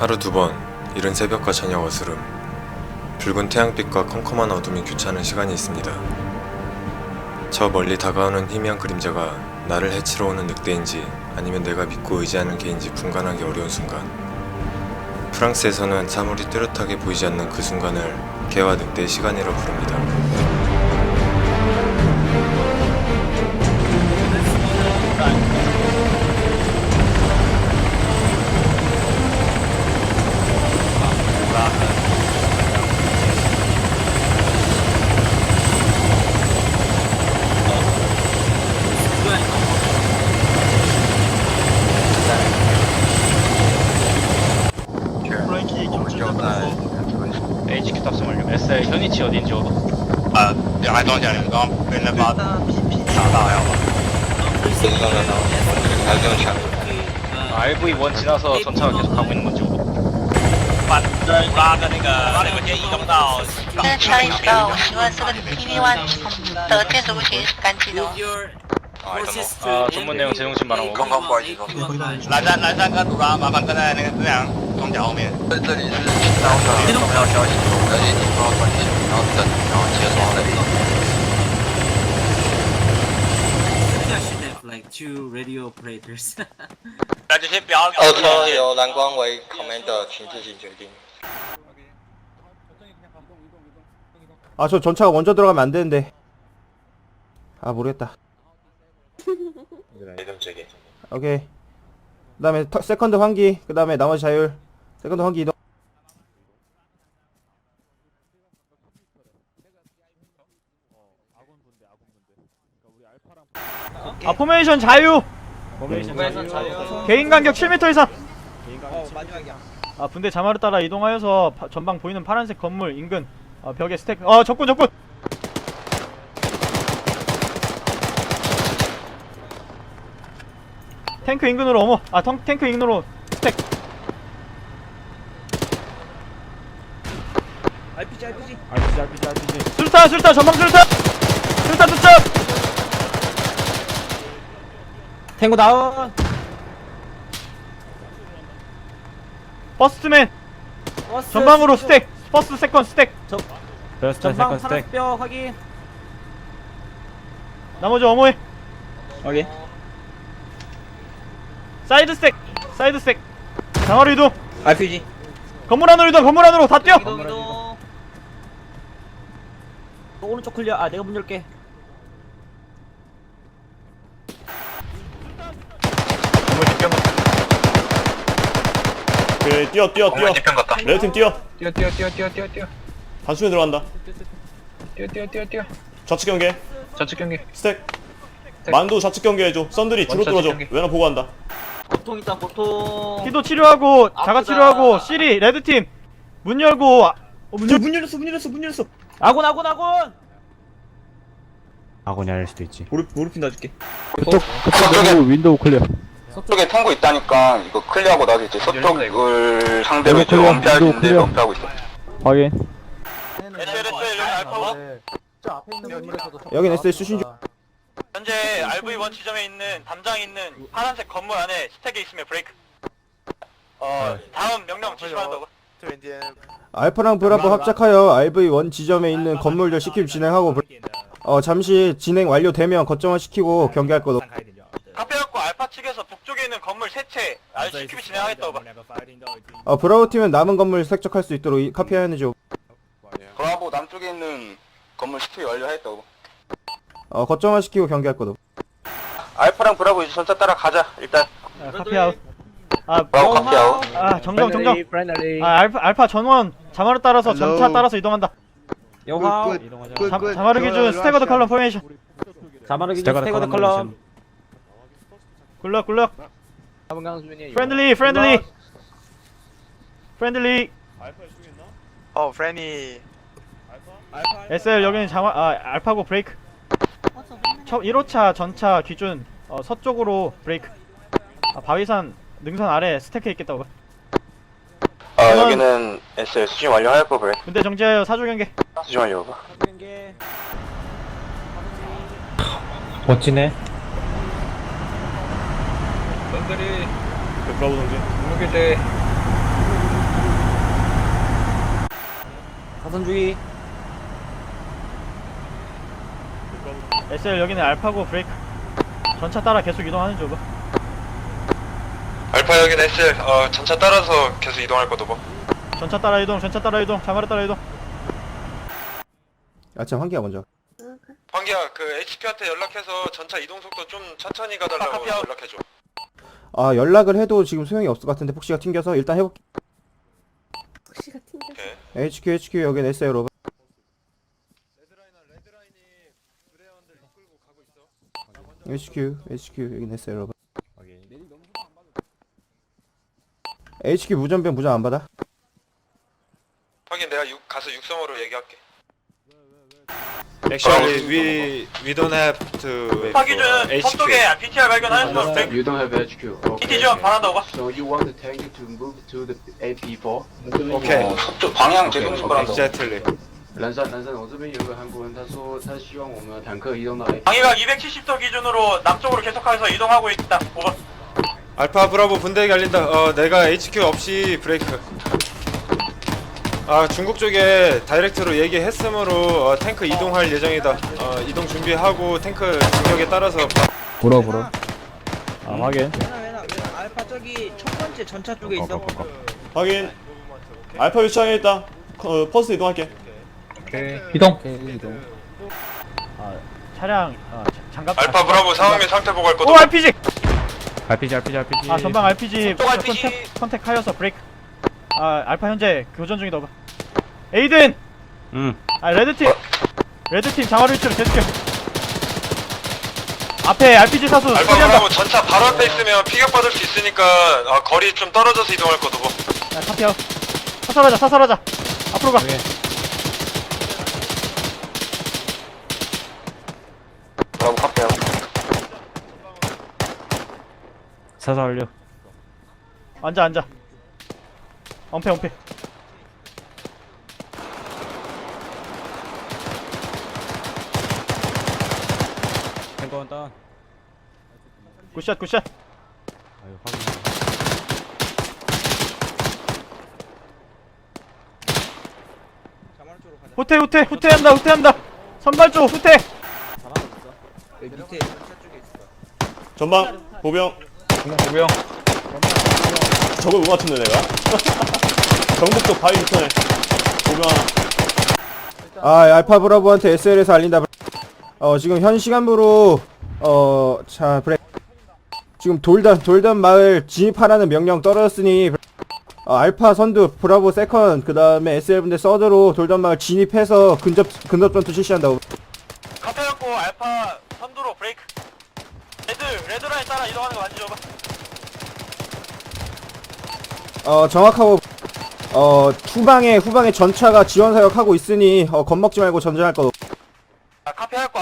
하루 두 번, 이른 새벽과 저녁 어스름. 붉은 태양빛과 컴컴한 어둠이 교차하는 시간이 있습니다. 저 멀리 다가오는 희미한 그림자가 나를 해치러 오는 늑대인지 아니면 내가 믿고 의지하는 개인지 분간하기 어려운 순간. 프랑스에서는 사물이 뚜렷하게 보이지 않는 그 순간을 개와 늑대의 시간이라 부릅니다. 위치 어딘지 오도. 呃，两安装甲，你们刚刚被那把打到要吧？ RV1 지나서 전차가 계속 가고 있는 건지 오도. 把乌拉的那个把那个先移动到现在查理知道我希望这个 TV One 的建筑物群是干净的哦。 아 전문 내용 제정신 말하고. 刚刚不好意思说，蓝山蓝山跟杜拉，麻烦跟在那个这辆装甲后面。这这里是 青岛的重要消息，而且你不要关心，然后等，然后接收那里。 I should have like two radio operators 那就先不要。二车由蓝光为 commander，请自行决定。 아 저 전차가 먼저 들어가면 안 되는데 아 모르겠다 오케이 그 다음에 터, 세컨드 환기 그 다음에 나머지 자율 세컨드 환기 이동 아 포메이션 자유. 개인 간격 7m 이상. 아 분대 자마를 따라 이동하여서 파- 전방 보이는 파란색 건물 인근 아, 벽에 스택 어 적군 적군. 탱크 인근으로 어머 아 텅, 탱크 인근으로 스택. RPG RPG RPG RPG RPG 술탄 술탄 전방 술탄. 술탄 투척 탱고 다운. 버스트맨. 전방으로 스택. 버스 세컨 스택. 전방 파란뼈 확인. 나머지 어머해 확인. 사이드 스택. 사이드 스택. 장화로 이동. RPG 건물 안으로 이동. 건물 안으로 다 뛰어. 오른쪽 클리어. 아 내가 문 열게 오케이 뛰어 뛰어 뛰어. 뒤편 갔다. 레드팀 뛰어. 뛰어 뛰어 뛰어 뛰어 뛰어 뛰어. 단숨에 들어간다. 뛰어 뛰어 뛰어 뛰어. 좌측 경계. 좌측 경기. 스택. 만두 좌측 경계 해줘. 썬들이 뒤로 좌측 뚫어줘. 경계. 외나 보고 한다. 보통 있다 보통. 키도 치료하고 자가 치료하고 시리 레드팀. 문 열고 아, 어, 문, 열, 문 열렸어 문 열렸어 문 열렸어. 아군 아군 아군! 아군이 할 수도 있지. 무릎 무릎 놔줄게 서쪽에 탱고 있다니까 이거 클리어하고 나서 이제 서쪽을 상대로 이제 엄폐할 수 있는데 엄폐하고 있어. 확인. SLS 여기 알파 여긴 SS 수신 중 현재 RV1 지점에 있는 담장 있는 파란색 건물 안에 스택에 있으면 브레이크. 어 다음 명령 지시한다고. 알파랑 브라보 합작하여 RV1 지점에 있는 건물들 시킵 진행하고 불- 어 잠시 진행 완료되면 거점화 시키고 경계할 것카페였고 알파 측에서 북쪽에 있는 건물 RCQB 진행하겠다고. 어 브라보 팀은 남은 건물 색적할 수 있도록 이- 카피해야죠 브라보 남쪽에 있는 건물 시티 완료했다고. 어 거점화 시키고 경계할 것 알파랑 브라보 이제 전차 따라 가자. 일단. 아, 카피아웃. 아, 브라보 카피아웃. 아 정정 정정. 아 알파 알파 전원. 자마를 따라서 전차 따라서 이동한다. 영화. 자, 자마르 기준 스태거드 컬럼 포메이션. 자마르 기준 스테거드 컬럼. 굴럭 굴럭 프렌들리 프렌들리 프렌들리 어 프레니. SL 여기는 자마 아 알파고 브레이크. 첫 1호차 전차 기준 어, 서쪽으로 브레이크. 아, 바위산 능선 아래 스택해 있겠다고. 아 여기는 SL 수신 완료하였고 그래. 군대 정지하여 사주 경계. 수신 완료. 멋지네. 그 브라보 동지 사선 주의. SL 여기는 알파고 브레이크. 전차 따라 계속 이동하는 중 알파 여기는 SL 어, 전차 따라서 계속 이동할 거도 뭐. 전차 따라 이동 전차 따라 이동 자마르 따라 이동. 아참 한기야 먼저. 황기야 그 HP한테 연락해서 전차 이동 속도 좀 천천히 가달라고 연락해줘 아 연락을 해도 지금 소용이 없을 것 같은데 폭시가 튕겨서 일단 해볼게 오케이 HQ HQ 여긴 SL 오버 HQ HQ 여긴 SL 오버 HQ 무전병 무전 안 받아? 확인 내가 육, 가서 육성으로 얘기할게 Actually, we we don't have to 파기준 서쪽에 BTR 발견하였어. You don't have HQ. Okay. PT 지원 바란다 오버. So you want the tank to move to the AP4? 오케이 어, 서쪽 방향 제동식 바란다. exactly 蓝山，蓝山，我这边有个韩国人，他说他希望我们坦克移动到 AP。 방위각 270도 기준으로 남쪽으로 계속해서 이동하고 있다. 오버. 알파 브라보 분대기 알린다 어 내가 HQ 없이 브레이크 아 중국 쪽에 다이렉트로 얘기했으므로 어, 탱크 이동할 예정이다 어, 이동 준비하고 탱크 진격에 따라서 불어 불어. 아 확인. 알파 저기 첫 번째 전차 쪽에 있어. 확인. 알파 위치항에 있다. 어, 퍼스 이동할게. 이동. 아 차량 아 자- 장갑 알파 브라보 상황 및 상태 보고할 오 RPG RPG RPG RPG. 아 전방 RPG 또 RPG. 컨택 컨택하여서 브레이크 아 알파 현재 교전 중이다 에이든! 응. 아 레드팀. 레드팀 장화를 위치로 제출해 앞에 RPG 사수 알파 소리한다. 브라보 전차 바로 앞에 있으면 피격받을 수 있으니까 어, 거리 좀 떨어져서 이동할 거도 뭐 야 카피하고 사살하자 사살하자. 앞으로 가. 라고 카페하고. 사살 완료. 앉아 앉아. 엄폐 엄폐 탱커 원 다운. 굿샷 굿샷 아유 확인. 후퇴 후퇴 후퇴한다 후퇴한다 선발조 후퇴 전방 보병. 보병. 저걸 못 맞췄네 내가. 경북 쪽 바위 밑에 보병 하나. 아 알파 브라보한테 SL에서 알린다 어 지금 현 시간부로 어자 브레 지금 돌던 돌던 마을 진입하라는 명령 떨어졌으니 어, 알파 선두 브라보 세컨 그 다음에 SL 분대 서드로 돌던 마을 진입해서 근접 근접 전투 실시한다 카페였고 알파 선두로 브레이크. 레드 레드 라인 따라 이동하는 거 오버. 어 정확하고 어 후방에 후방에 전차가 지원 사격하고 있으니 어 겁먹지 말고 전진할 거 아 카페였고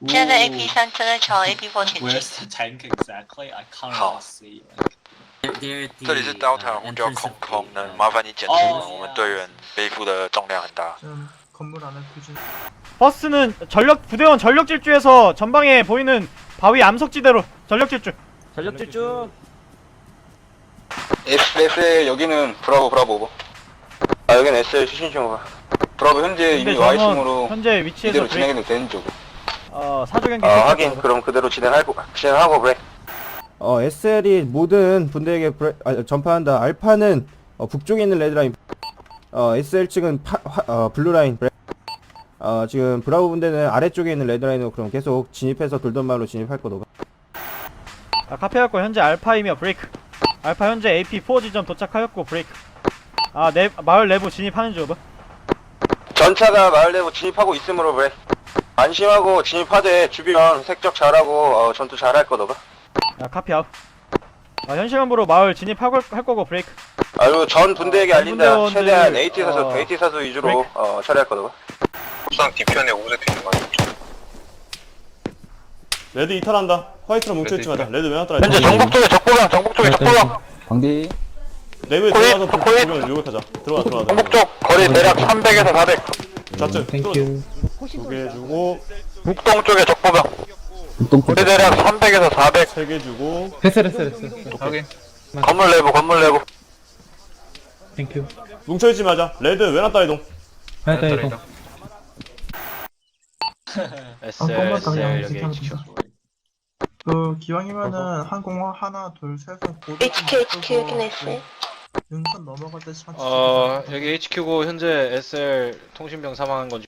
아웃. 现在 AP 三正在朝 AP 4前进。 the tank exactly? I can't How? see. 这里是 Delta，我叫空空，能麻烦你检查吗？我们队员背负的重量很大。 버스는 전력 부대원 전력 질주에서 전방에 보이는 바위 암석지대로 전력 질주 전력 질주. SL 여기는 브라보 브라보 오버. 아 여기는 SL 수신 중 오버. 브라보 현재 근데 이미 저는 Y심으로 현재 위치에서 이대로 브레이크 진행해도 되는 쪽. 어 사조 경기 아 하긴 거고. 그럼 그대로 진행하고 진행하고 그래. 어 SL이 모든 분대에게 브레, 아, 전파한다 알파는 어, 북쪽에 있는 레드라인 어 SL 측은 파, 화, 어, 블루라인 브레, 어 지금 브라보 분대는 아래쪽에 있는 레드라인으로 그럼 계속 진입해서 돌던 말로 진입할 거도 아, 카페였고 현재 알파이며 브레이크 알파 현재 AP4 지점 도착하였고 브레이크 아 내, 마을 내부 진입하는 중 오버 전차가 마을 내부 진입하고 있으므로 그래. 안심하고 진입하되 주변 색적 잘하고 어, 전투 잘할 거다 봐. 야 카피 아웃 아, 현 시간부로 마을 진입할 할 거고 브레이크 아유 전 분대에게 전 알린다. 분대원들, 최대한 AT 사수, 어, AT 사수 위주로 브레이크. 어, 처리할 거다 봐. 우선 뒤편에 오세트 있는 거 레드 이탈한다. 화이트로 뭉쳐있지 마자. 레드 왜 놨더라. 현재 정북 쪽에 적보병, 정북 쪽에 적보병. 방디. 내부에 들어가서 보- 코인. 보병 요격하자. 들어가 들어가. 정북 쪽 거리 대략 300에서 400. 좌측. 땡큐. 두개 주고 북동 쪽에 적보병. 북동 거리 대략 300에서 400. 세 개 주고 됐어 됐어 됐어. 건물 내부, 건물 내부. 땡큐. 뭉쳐있지 마자 레드 왜 났다 이동 하였다 이동. SL SL 여기 HQ 그 기왕이면은 항공 하나 둘셋 HQ HQ 확인했어요. 능선 넘어갈 때 어 여기 HQ고 현재 SL 통신병 사망한 건지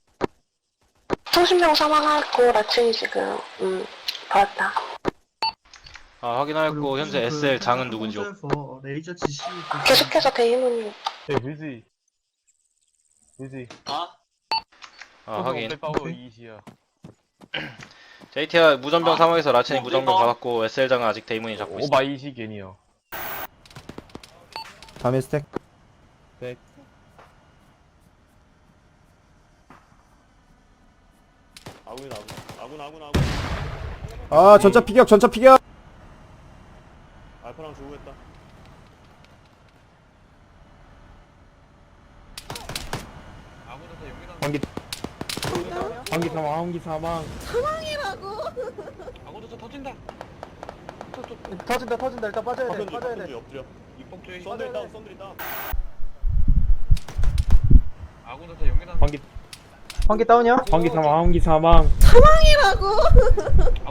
통신병 사망하고 라층이 지금 음 받았다. 아 확인하였고 현재 SL 장은 누군지 레이저 지시 계속해서 대의문 아? 확인. JTR 무전병 사망해서 라첸이 무전병 받았고 SL 장은 아직 대의문이 잡고 있어 다음에 스택 아군 아군. 아군 아군 아군. 아 전차 피격 전차 피격! 알파랑 주고했다. 환기 사망 환기 사망. 터진다. 터진다 일단 빠져야 파편지 파편지 엎드려. 썬들 다운 썬들 다운. 환기 환기 다운이야? 환기 사망 환기 사망.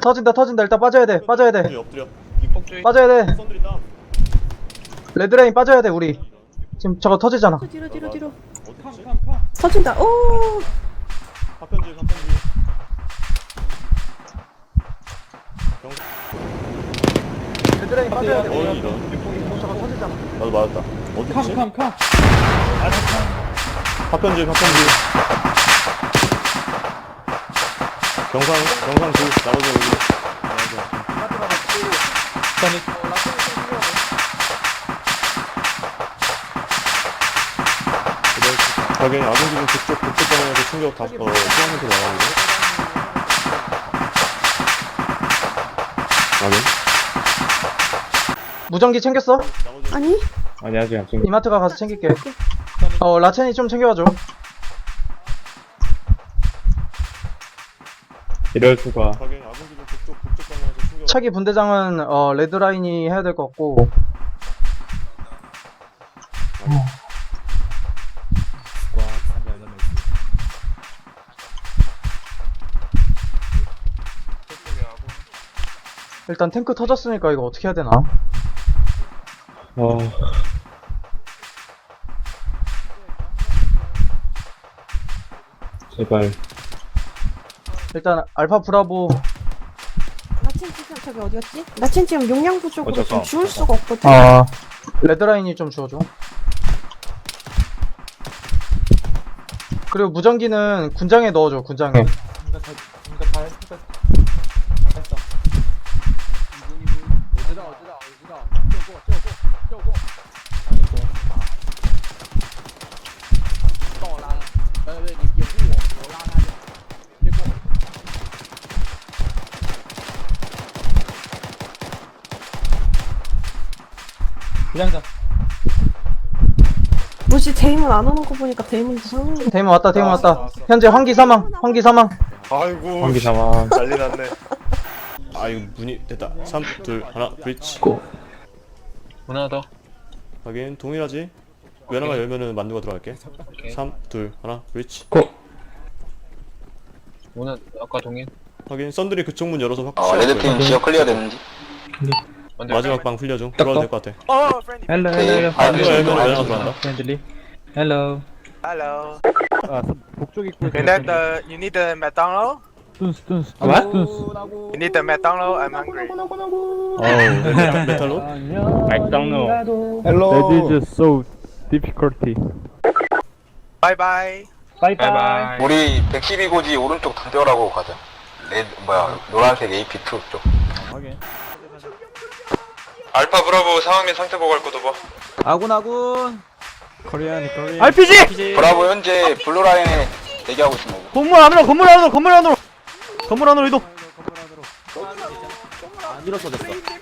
터진다. 터진다 일단 빠져야 돼 빠져야 돼. 파편지 엎드려. 빠져야 돼. 레드라인 빠져야 돼 우리. 지금 저거 터지잖아. 뒤로 뒤로 뒤로? 터진다. 오! 파편지 파편지 레드라인 빠져야 돼. 어 이런. 저거 터지잖아. 나도 맞았다. 어딨지? 캄캄캄. 파편지 파편지 경상 경상 그 나머지 여기 가게 아군 기준 그쪽 그쪽 방향에서 충격 다 어, 수학한테 나가는데 가게 무전기 챙겼어? 아니 아니 아직 안 챙겨. 이마트가 가서 챙길게 어 라첸이 좀 챙겨와줘 이럴 수가. 가게 아군 기준 그쪽 그쪽 방향에서 충격 차기 분대장은 어 레드라인이 해야 될 것 같고 일단 탱크 터졌으니까 이거 어떻게 해야 되나? 어. 제발. 일단 알파 브라보 나친 지금 저기 어디였지? 나친 지금 용량 부족으로 어, 지금 잠깐. 지울 수가 없거든 아 레드라인이 좀 주워줘 그리고 무전기는 군장에 넣어줘 군장에 뭐지 데이문 안 오는 거 보니까 사는 거 데이먼 왔다 데이먼 왔다 현재 환기 사망 환기 사망 아이고 환기 사망. 난리 났네 아 이거 문이 됐다 3 2 하나 브릿지 하나 더 하긴 동일하지 외나가 열면은 만두가 들어갈게 3 2 하나 브릿지 오늘 아까 동인 하긴 썬들이 그쪽 문 열어서 확어 레드팀 지역 클리어 됐는지 마지막 방 풀려줘 들어가도 될 것 같아 헬로 네, 헬로 헬로. 아, 만두가 열면 외나가 들어간다 헬로. Hello. 아 서- 북쪽 입구에. You need the you need the McDonald? 뚠스 뚠스. 뚠스. You need the McDonald? I'm hungry. 어우 메탈, 메탈로? 헬로 That is so difficulty. Bye bye. 바이바이. 우리 112고지 오른쪽 담벼라고 가자 레드 뭐야 노란색 AP2 쪽 알파 브라보 상황 및 상태 보고할 것도 봐 아군 아군. 코리안 코리안. RPG 브라보 현재 블루라인에 대기하고 거고 건물 안으로 건물 안으로 건물 안으로! 건물 안으로 이동!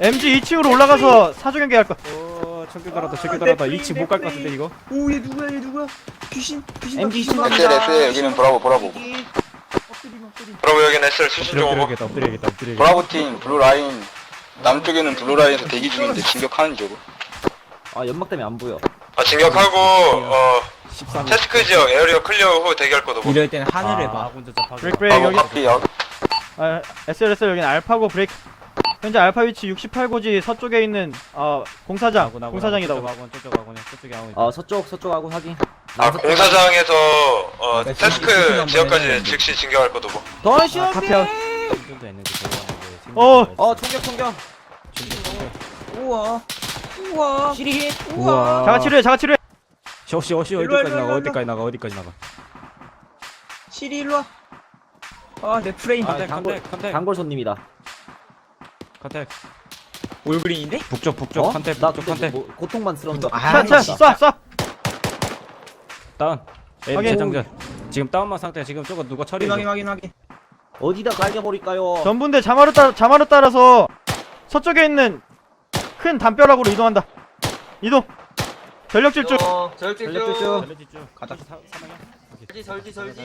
MG 2층으로 올라가서 사주 경계할 거야 어 청교 달았다 청교 달았다. 2층 못 갈 것 같은데 이거. 오 얘 누구야 얘 누구야? 귀신 귀신 MG 귀신 SL SL 여기는 브라보 브라보. 브라보 여기는 SL 수신 중. 오고 엎드려야겠다 엎드려야겠다 엎드려야겠다. 브라보 팀 블루라인. 남쪽에는 블루라인에서 대기 중인데 진격하는 쪽으로. 아 연막 때문에 안 보여 아 진격하고 어 테스크 지역 에어리어 클리어 후 대기할 거도 뭐. 이럴 땐 하늘을 아. 봐. 브레이크 브레이크 여기 앞뒤 아, SLS 여기는 알파고 브레이크. 현재 알파 위치 68고지 서쪽에 있는 어 공사장 공사장이다 저쪽 아군 저쪽에 아군 어 서쪽 서쪽 아군 확인. 아 공사장에서 어 테스크 지역까지 즉시 진격할 거도 뭐. 했는데 들어갔는데 어! 어 총격 총격. 우와 우와. 시리 우와. 자가 치료해 자가 치료해. 혹시 혹시 어디까지 나가? 어디까지 나가? 어디까지 나가? 시리 일로 와 아 내 프레임 컨택 컨택 컨택. 단골 손님이다. 컨택. 올그린인데? 북쪽 북쪽 어? 컨택 북쪽 컨택. 뭐, 고통만스러운 거. 차차 쏴 쏴 다운. 에이 확인. 재장전. 지금 다운만 상태 지금 저거 누가 처리 확인 확인 확인. 어디다 갈겨버릴까요? 전분대 자마를 따라 자마를 따라서 서쪽에 있는 큰 담벼락으로 이동한다. 이동. 전력 질주 전력질주 가자. 절지 절지 절지.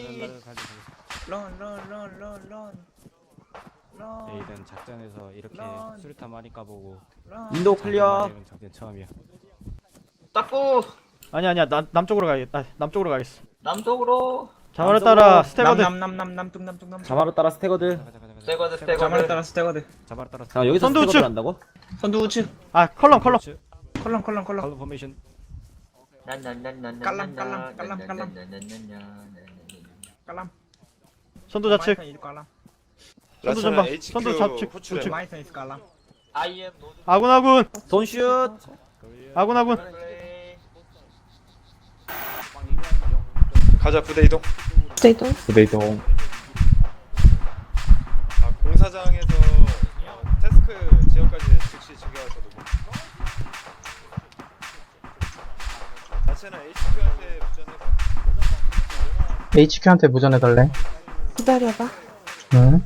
에이든 작전에서 이렇게 수류탄 많이 까보고 인도 클리어. 작전 처음이야. 닦고. 아니 아니야. 남, 남쪽으로 가야겠다 아, 남쪽으로 가겠어. 남쪽으로. 자마를 따라 스테거드. 자마로 따라 스태거드. 스테거드 스테거드. 따라 스테거드. 자바로 따라 아 여기서 선두 스태거드 우측. 한다고? 선두 우측 아 컬럼 컬럼 컬럼 컬럼 컬럼 컬럼 포메이션 깔람 깔람, 깔람, 깔람, 깔람. 깔람 선두 좌측 선두 전방 선두 좌측 호출해. 우측 마이턴 이스 깔람 아군 아군 손슛 아군 아군 가자 부대 이동. 스테이트. 부대 이동 아 공사장에서 테스크 지역까지 즉시 진격할 거도 뭐. 자체는 HQ한테 부전해서. HQ한테 무전해달래 기다려봐. 응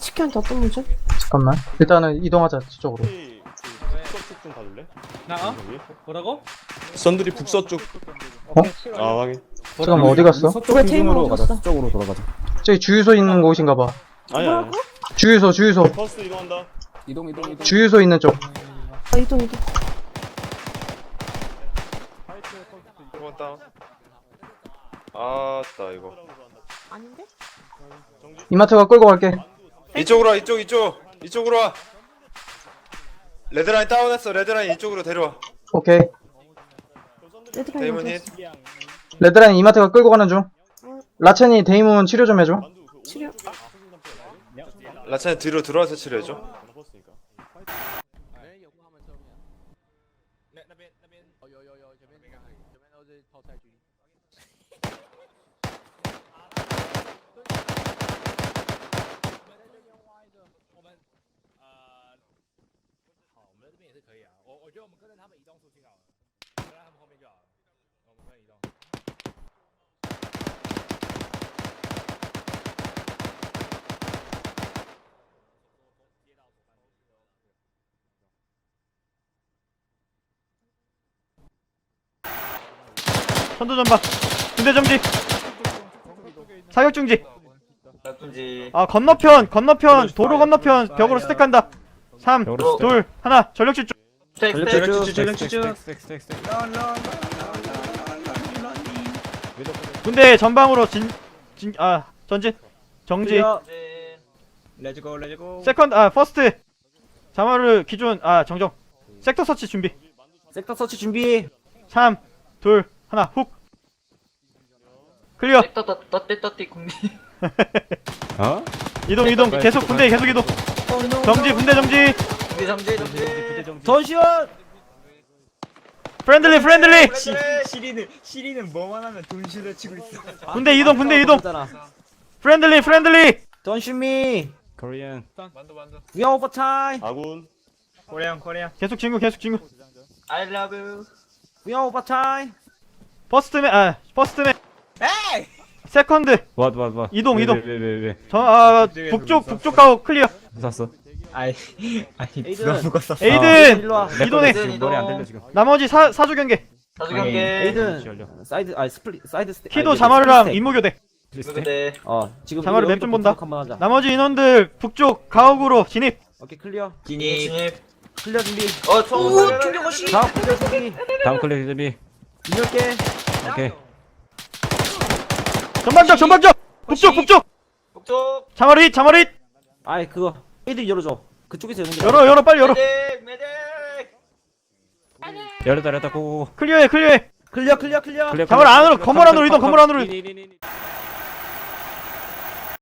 치킨한테 어떤 문제? 잠깐만 일단은 이동하자 저쪽으로 좀? 나? 여기? 뭐라고? 선들이 북서쪽 어? 아 확인 잠깐만 어디 갔어? 왜 테이블 어디 갔어? 쪽으로 돌아가자 저기 주유소 있는 곳인가 봐 아니야 아니야 주유소 주유소 버스 이동한다 이동 이동 이동 주유소 있는 쪽 아, 이동 이동. 이번 다운. 아따 이거. 아닌데? 이마트가 끌고 갈게 이쪽으로 와 이쪽 이쪽 이쪽으로 와. 레드라인 다운했어 레드라인 이쪽으로 데려와. 오케이 레드라인 데이먼 어디 힛. 레드라인 이마트가 끌고 가는 중 라첸이 데이몬 치료 좀 해줘 치료. 라찬 뒤로 들어와서 치료해줘. 선두 전방 군대 정지 사격 중지. 나쁜지. 아 건너편 건너편 도로 건너편 벽으로 스택한다. 3 2 1 전력 질주 스택 스택. 전력 치주 군대 전방으로 진진아 전진 정지. 레츠고 레츠고 세컨드 아 퍼스트. 자마를 기준 아 정정. 섹터 서치 준비. 섹터 서치 준비. 3 2 1훅 클리어 떼 떠떼 떠띠 국민. 어? 이동 이동 계속 군대 계속 이동 정지 군대 정지 국민 삼재 삼재. 손슛 프렌들리 프렌들리 시리는 시리는 뭐만 하면 돈슈를 치고 있어 군대 이동 군대 이동 프렌들리 프렌들리 Don't shoot me We are time 아군 코리안 코리안 계속 진구 계속 진구 I love you. We are 퍼스트맨 아 퍼스트맨 세컨드 왓 왓 왓 이동, 이동. 왜 왜 왜 왜 저아 북쪽 북쪽 가고 클리어 샀어? 아이 아니 에이든. 묶었어? 에이든! 일로 와. 이동해. 지금 노래 안 들려 지금. 나머지 사 사주 경계. 사주 경계. 에이든. 사이드 아 스플릿 사이드 스테 키도 자마르랑 임무 교대. 어 지금 자마르 맵좀 본다. 한번 하자. 나머지 인원들 북쪽 가옥으로 진입. 오케이 클리어. 진입. 클리어 준비. 어총 자 클리어 준비. 다음 클릭 준비 이렇게 오케이 전방적 전방적. 북쪽 북쪽. 북쪽 자마르 잇. 아이 그거 에이든 열어줘 그쪽에서 여는 게 열어 열어 빨리 열어. 메딕 메딕 열었다 열었다 고고고 클리어해 클리어해. 클리어 클리어 클리어 클리어. 안으로 건물 안으로 이동 건물 안으로.